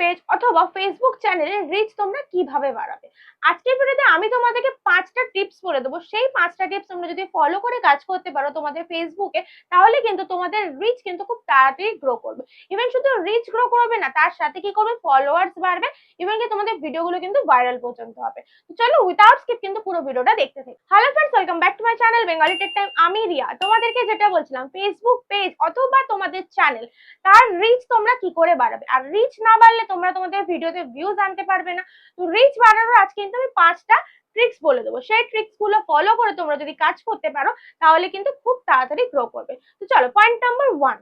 Page অথবা Facebook চ্যানেলের rich তোমরা কীভাবে বাড়াবে? আজকের ভিডিওতে আমি তোমাদেরকে পাঁচটা টিপস বলে দেবো। সেই পাঁচটা টিপস তোমরা যদি ফলো করে কাজ করতে পারো তোমাদের ফেসবুকে তাহলে কিন্তু তোমাদের রিচ কিন্তু খুব তাড়াতাড়ি গ্রো করবে। ইভেন শুধু রিচ গ্রো করবে না, তার সাথে কি করবে? ফলোয়ার্স বাড়বে ইভেন কি তোমাদের ভিডিওগুলো কিন্তু ভাইরাল পর্যন্ত হবে। চলো উইদাউট স্কিপ কিন্তু পুরো ভিডিওটা দেখতে থাকি। Hello friends welcome back to my channel Bengali tech time আমি রিয়া। তোমাদেরকে যেটা বলছিলাম ফেসবুক পেজ অথবা তোমাদের চ্যানেল তার রিচ তোমরা কি করে বাড়াবে? আর রিচ না বাড়লে তোমরা তোমাদের ভিডিওতে ভিউজ আনতে পারবে না। তো রিচ বানানোর আজ কিন্তু আমি পাঁচটা ট্রিক্স বলে দেবো। সেই ট্রিক্সগুলো ফলো করে তোমরা যদি কাজ করতে পারো, তাহলে কিন্তু খুব তাড়াতাড়ি গ্রো করবে। তো চলো point number one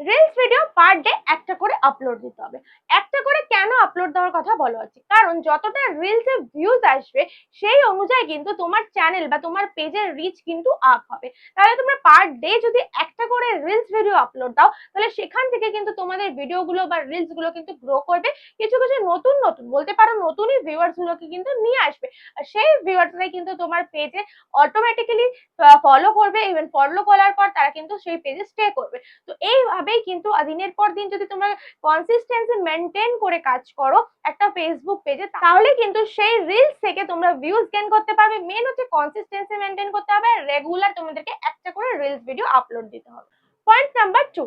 reels video per day করে আপলোড দিতে হবে। একটা করে কেন আপলোড দেওয়ার কথা বলা হচ্ছে? কারণ যতটা রিলসে ভিউজ আসবে, সেই অনুযায়ী কিন্তু তোমার চ্যানেল বা তোমার পেজের রিচ কিন্তু আপ হবে। তাহলে তোমরা পার ডে যদি একটা করে রিলস ভিডিও আপলোড দাও, তাহলে সেখান থেকে কিন্তু তোমাদের ভিডিওগুলো বা রিলসগুলো কিন্তু গ্রো করবে। কিছু কিছু নতুন নতুন, বলতে পারো নতুনই ভিউয়ার্স গুলোকে কিন্তু নিয়ে আসবে। আর সেই ভিউয়ার্সরাই কিন্তু তোমার পেজে অটোমেটিক্যালি ফলো করবে ইভেন ফলো করার পর তারা কিন্তু সেই পেজে স্টে করবে। তো এইভাবেই কিন্তু দিনের পর দিন যদি তোমরা কনসিস্টেন্সি মেনটেন করে কাজ করো একটা ফেসবুক পেজে তাহলে কিন্তু সেই রিলস থেকে তোমরা ভিউজ গেন করতে পারবে। মেন হচ্ছে কনসিস্টেন্সি মেনটেন করতে হবে। রেগুলার তোমাদেরকে একটা করে রিলস ভিডিও আপলোড দিতে হবে। পয়েন্ট নাম্বার টু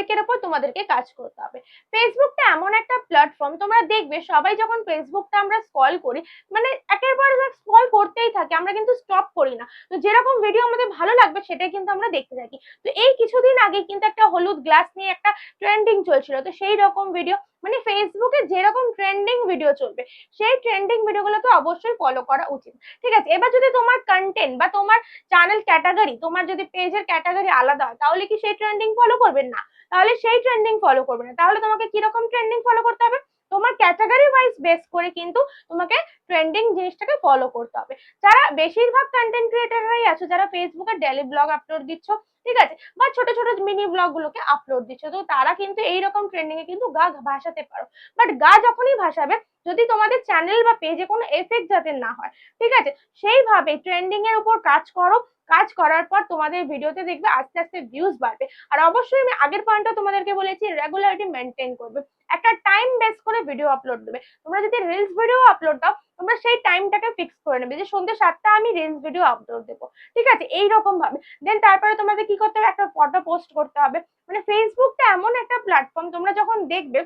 টপিকের উপর তোমাদেরকে কাজ করতে হবে। ফেসবুকটা এমন একটা প্ল্যাটফর্ম তোমরা দেখবে সবাই যখন ফেসবুকটা আমরা স্কল করি মানে একের পর এক স্ক্রল করতেই থাকি, আমরা কিন্তু স্টপ করি না। তো যেরকম ভিডিও আমাদের ভালো লাগবে, সেটাই কিন্তু আমরা দেখতে থাকি। তো এই কিছুদিন আগে কিন্তু একটা হলুদ গ্লাস নিয়ে একটা ট্রেন্ডিং চলছিল, তো সেই রকম ভিডিও মানে ফেসবুকে যেরকম ট্রেন্ডিং ভিডিও চলবে, সেই ট্রেন্ডিং ভিডিওগুলোকে অবশ্যই ফলো করা উচিত। ঠিক আছে, এবার যদি তোমার কন্টেন্ট বা তোমার চ্যানেল ক্যাটাগরি তোমার যদি পেজের ক্যাটাগরি আলাদা হয়, তাহলে কি সেই ট্রেন্ডিং ফলো করবেন না? তাহলে সেই ট্রেন্ডিং ফলো করবে না। তাহলে তোমাকে কীরকম ট্রেন্ডিং ফলো করতে হবে? তোমার ক্যাটাগরি ওয়াইজ বেস করে কিন্তু তোমাকে ট্রেন্ডিং জিনিসটাকে ফলো করতে হবে। যারা বেশিরভাগ কন্টেন্ট ক্রিয়েটাররাই আছো, যারা ফেসবুকে ডেলি ব্লগ আপলোড দিচ্ছ ঠিক আছে? বা ছোট ছোট মিনি ব্লগ গুলোকে আপলোড দিচ্ছ। তো তারা কিন্তু এইরকম ট্রেন্ডিং এ কিন্তু গা ভাসাতে পারো। বাট গা যখনই ভাসাবে, যদি তোমাদের চ্যানেল বা পেজে কোনো এফেক্ট যাতে না হয়, ঠিক আছে? সেইভাবে ট্রেন্ডিং এর উপর কাজ করো। কাজ করার পর তোমাদের ভিডিওতে দেখবে আস্তে আস্তে ভিউজ বাড়বে। আর অবশ্যই আমি আগের পয়েন্টটা তোমাদেরকে বলেছি রেগুলারিটি মেনটেন করবে। একটা টাইম বেস করে ভিডিও আপলোড দেবে। তোমরা যদি রিলস ভিডিও আপলোড দাও, তোমরা সেই টাইমটাকে ফিক্স করে নেবে যে সন্ধ্যে সাতটা আমি রিলস ভিডিও আপলোড দেবো। ঠিক আছে? এইরকম ভাবে। দেন তারপরে তোমাদের কি করতে হবে? একটা ফটো পোস্ট করতে হবে। মানে ফেসবুকটা এমন একটা প্ল্যাটফর্ম তোমরা যখন দেখবে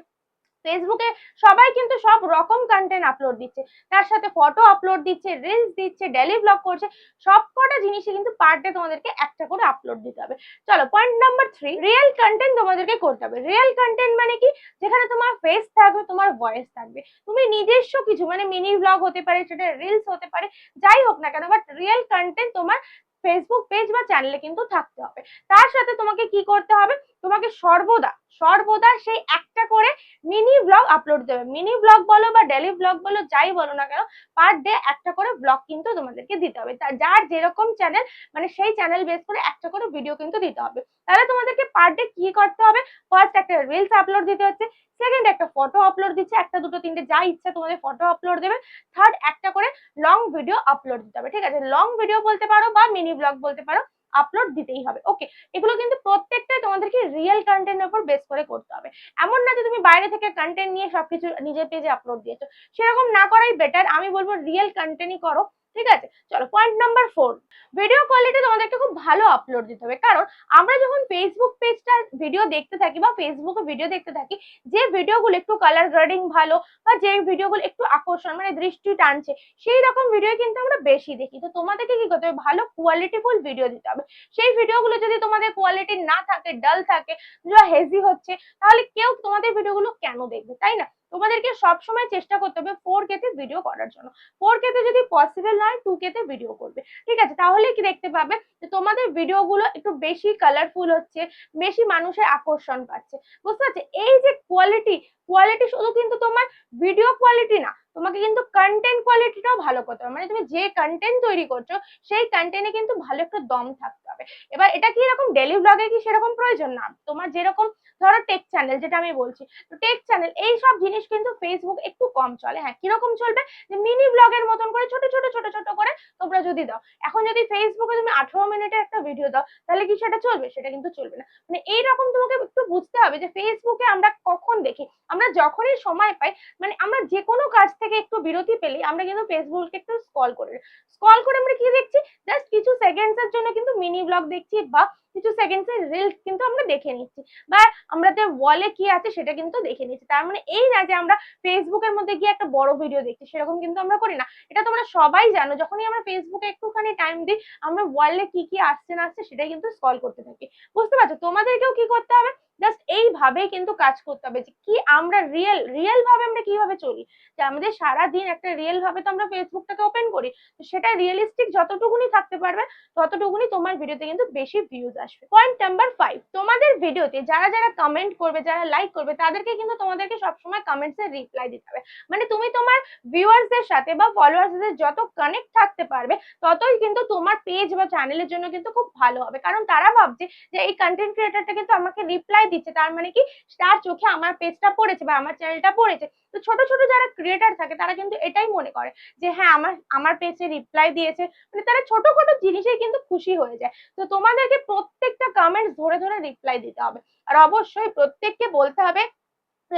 ফেসবুকে সবাই কিন্তু সব রকম কন্টেন্ট আপলোড দিচ্ছে। তার সাথে ফটো আপলোড দিচ্ছে রিলস দিচ্ছে ডেলি ব্লগ করছে সব কটা জিনিসই কিন্তু পার ডে তোমাদেরকে একটা করে আপলোড দিতে হবে। চলো point number three real content তোমাদেরকে করতে হবে। রিয়েল কন্টেন্ট মানে কি? যেখানে তোমার ফেস থাকবে, তোমার ভয়েস থাকবে। তুমি নিজস্ব কিছু মানে মিনি ব্লগ হতে পারে, সেটা রিলস হতে পারে, যাই হোক না কেন বাট রিয়েল কন্টেন্ট তোমার ফেসবুক পেজ বা চ্যানেলে কিন্তু থাকতে হবে। তার সাথে তোমাকে কি করতে হবে? তোমাকে সর্বদা সর্বদা সেই একটা করে মিনি ব্লগ আপলোড দেবে। মিনি ব্লগ বলো বা ডেলি ব্লগ বলো, যাই বলো না কেন পার ডে একটা করে ব্লগ কিন্তু তোমাদেরকে দিতে হবে। যার যেরকম চ্যানেল মানে সেই চ্যানেল বেস করে একটা করে ভিডিও কিন্তু দিতে হবে। তাহলে তোমাদেরকে পার ডে কি করতে হবে? ফার্স্ট একটা রিলস আপলোড দিতে হচ্ছে সেকেন্ড একটা ফটো আপলোড দিচ্ছে, একটা, দুটো, তিনটে, যা ইচ্ছা তোমাদের ফটো আপলোড দেবে। থার্ড একটা করে লং ভিডিও আপলোড দিতে হবে। ঠিক আছে? লং ভিডিও বলতে পারো বা মিনি ব্লগ বলতে পারো। আপলোড দিতেই হবে। ওকে এগুলো কিন্তু প্রত্যেকটাই তোমাদেরকে রিয়েল কন্টেন্টের উপর বেস করে করতে হবে। এমন না যে তুমি বাইরে থেকে কন্টেন্ট নিয়ে সবকিছু নিজের পেজে আপলোড দিয়েছ। সেরকম না করাই বেটার আমি বলব রিয়েল কন্টেন্টই করো। ঠিক আছে? চলো point number four video quality তোমাদেরকে খুব ভালো আপলোড দিতে হবে। কারণ আমরা যখন ফেসবুক পেজটা ভিডিও দেখতে থাকি বা ফেসবুকে ভিডিও দেখতে থাকি, যে ভিডিওগুলো একটু কালার গ্রেডিং ভালো বা যে ভিডিওগুলো একটু আকর্ষণ মানে দৃষ্টি টানছে, সেই রকম ভিডিও কিন্তু আমরা বেশি দেখি। তো তোমাদেরকে কি করতে হবে? ভালো কোয়ালিটিফুল ভিডিও দিতে হবে। সেই ভিডিওগুলো যদি তোমাদের কোয়ালিটি না থাকে ডাল থাকে যা হেজি হচ্ছে, তাহলে কেউ তোমাদের ভিডিওগুলো কেন দেখবে? তাই না? তোমাদেরকে সবসময় চেষ্টা করতে হবে ফোর কেতে ভিডিও করার জন্য। ফোর কেতে যদি পসিবল নয় টু কেতে ভিডিও করবে। ঠিক আছে? তাহলে কি দেখতে পাবে? যে তোমাদের ভিডিওগুলো একটু বেশি কালারফুল হচ্ছে, বেশি মানুষের আকর্ষণ পাচ্ছে। বুঝতে পারছ? এই যে কোয়ালিটি কোয়ালিটি শুধু কিন্তু তোমার ভিডিও কোয়ালিটি না, তোমাকে কিন্তু কন্টেন্ট কোয়ালিটিটাও ভালো করতে হবে। মানে তুমি যে কন্টেন্ট তৈরি করছ, সেই কন্টেন্টে কিন্তু ভালো একটা দম থাকতে হবে এবার এটা কি এরকম ডেলি ব্লগে কি সেরকম প্রয়োজন? না, তোমার যেরকম ধরো টেক চ্যানেল যেটা আমি বলছি, তো টেক চ্যানেল এই সব জিনিস কিন্তু ফেসবুক একটু কম চলে। হ্যাঁ কীরকম চলবে? যে মিনি ব্লগের মতন করে ছোট ছোট ছোট ছোট করে তোমরা যদি দাও। এখন যদি ফেসবুকে তুমি আঠারো মিনিটের একটা ভিডিও দাও, তাহলে কি সেটা চলবে? সেটা কিন্তু চলবে না। মানে এইরকম তোমাকে একটু বুঝতে হবে যে ফেসবুকে আমরা কখন দেখি। আমরা যখনই সময় পাই মানে আমরা যে কোনো কাজ থেকে একটু বিরতি পেলেই আমরা কিন্তু ফেসবুককে একটু স্ক্রল করে স্ক্রল করে আমরা কি দেখছি? জাস্ট কিছু সেকেন্ডস এর জন্য কিন্তু মিনি ব্লগ দেখছি বা কিছু সেকেন্ডস এর রিলস কিন্তু আমরা দেখে নিচ্ছি। বা আমরা যে ওয়ালে কি আছে সেটা কিন্তু দেখে নিচ্ছি। তার মানে এই না যে আমরা ফেসবুকের মধ্যে গিয়ে একটা বড় ভিডিও দেখছি, সেরকম কিন্তু আমরা করি না। এটা তোমরা সবাই জানো, যখনই আমরা ফেসবুকে একটুখানি টাইম দিই, আমরা ওয়ালে কি কি আসছে না আসছে সেটাই কিন্তু স্কল করতে থাকি। বুঝতে পারছ? তোমাদেরকেও কি করতে হবে? জাস্ট এইভাবেই কিন্তু কাজ করতে হবে যে কি আমরা রিয়েল রিয়েল ভাবে আমরা কীভাবে চলি? যে আমাদের সারা দিন একটা রিয়েল ভাবে তো আমরা ফেসবুকটাকে ওপেন করি, তো সেটা রিয়েলিস্টিক যতটুকুনি থাকতে পারবে, ততটুকুনি তোমার ভিডিওতে কিন্তু বেশি ভিউজ আসবে। পয়েন্ট নাম্বার ফাইভ তোমাদের ভিডিওতে যারা যারা কমেন্ট করবে, যারা লাইক করবে, তাদেরকে কিন্তু তোমাদেরকে সবসময় কমেন্টস এর রিপ্লাই দিতে হবে। মানে তুমি তোমার ভিউয়ার্সদের সাথে বা ফলোয়ার্সদের যত কানেক্ট থাকতে পারবে, ততই কিন্তু তোমার পেজ বা চ্যানেলের জন্য কিন্তু খুব ভালো হবে। কারণ তারা ভাবছে যে এই কন্টেন্ট ক্রিয়েটারটা কিন্তু আমাকে রিপ্লাই দিচ্ছে। তার মানে কি? তার চোখে আমার পেজটা পড়েছে বা আমার চ্যানেলটা পড়েছে। তো ছোট ছোট যারা ক্রিয়েটার থাকে, তারা কিন্তু এটাই মনে করে যে হ্যাঁ আমার আমার পেজে রিপ্লাই দিয়েছে। মানে তারা ছোট ছোটখাটো জিনিসেই কিন্তু খুশি হয়ে যায়। তো তোমাদেরকে প্রত্যেকটা কমেন্টস ধরে ধরে রিপ্লাই দিতে হবে। আর অবশ্যই প্রত্যেককে বলতে হবে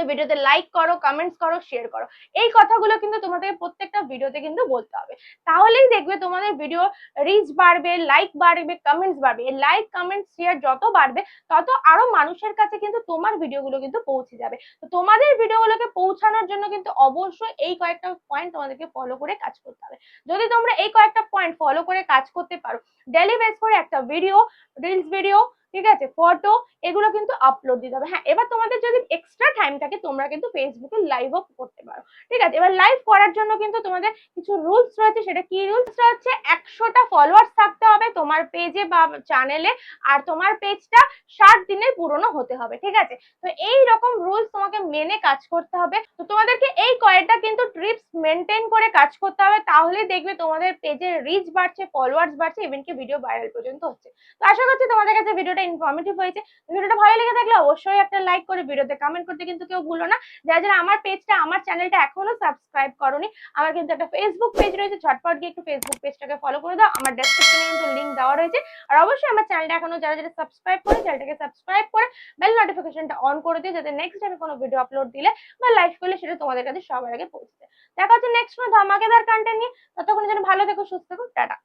ভিডিওতে লাইক করো কমেন্টস করো শেয়ার করো। এই কথাগুলো কিন্তু তোমাদের প্রত্যেকটা ভিডিওতে কিন্তু বলতে হবে। তাহলেই দেখবে তোমাদের ভিডিও রিচ বাড়বে লাইক বাড়বে কমেন্টস বাড়বে। লাইক কমেন্টস শেয়ার যত বাড়বে, তত আরও মানুষের কাছে কিন্তু তোমার ভিডিওগুলো কিন্তু পৌঁছে যাবে। তো তোমাদের ভিডিওগুলোকে পৌঁছানোর জন্য কিন্তু অবশ্যই এই কয়েকটা পয়েন্ট তোমাদেরকে ফলো করে কাজ করতে হবে। যদি তোমরা এই কয়েকটা পয়েন্ট ফলো করে কাজ করতে পারো ডেলি বেস করে একটা ভিডিও রিলস ভিডিও ঠিক আছে? ফটো এগুলো কিন্তু আপলোড দিতে হবে। হ্যাঁ এবার তোমাদের যদি এক্সট্রা টাইম থাকে, তোমরা কিন্তু ফেসবুকে লাইভও করতে পারো। ঠিক আছে? এবার লাইভ করার জন্য কিন্তু তোমাদের কিছু রুলস রয়েছে। সেটা কি রুলস হচ্ছে একশোটা ফলোয়ার্স থাকতে হবে তোমার পেজে বা চ্যানেলে আর তোমার পেজটা ষাট দিনের পুরনো হতে হবে। ঠিক আছে? তো এই রকম রুলস তোমাকে মেনে কাজ করতে হবে। তো তোমাদেরকে এই কয়েকটা কিন্তু ট্রিপস মেনটেন করে কাজ করতে হবে তাহলে দেখবে তোমাদের পেজের রিচ বাড়ছে ফলোয়ার্স বাড়ছে ইভেন কি ভিডিও ভাইরাল পর্যন্ত হচ্ছে। তো আশা করছি তোমাদের কাছে ভিডিওটা ইনফরমেটিভ হয়েছে। ভিডিওটা ভালো লেগে থাকলে অবশ্যই একটা লাইক করে ভিডিওতে কমেন্ট করতে কিন্তু কেউ ভুলো না। যারা যারা আমার পেজটা আমার চ্যানেলটা এখনও সাবস্ক্রাইব করনি, আমার কিন্তু একটা ফেসবুক পেজ রয়েছে, ঝটপট গিয়ে একটু ফেসবুক পেজটাকে ফলো করে দাও। আমার ডেসক্রিপশনে কিন্তু লিংক দেওয়া রয়েছে। আর অবশ্যই আমার চ্যানেলটা এখনও যারা যারা সাবস্ক্রাইব করে চ্যানেলটাকে সাবস্ক্রাইব করে বেল নোটিফিকেশনটা অন করে দিও, যাতে নেক্সট টাইমে কোনো ভিডিও আপলোড দিলে বা লাইভ করলে সেটা তোমাদের কাছে সবার আগে পৌঁছবে দেখা হচ্ছে নেক্সট কোনো ধামাকেদার কন্টেন্ট নিয়ে। ততক্ষণ যেন ভালো থেকো, সুস্থ থাকো, টাটা।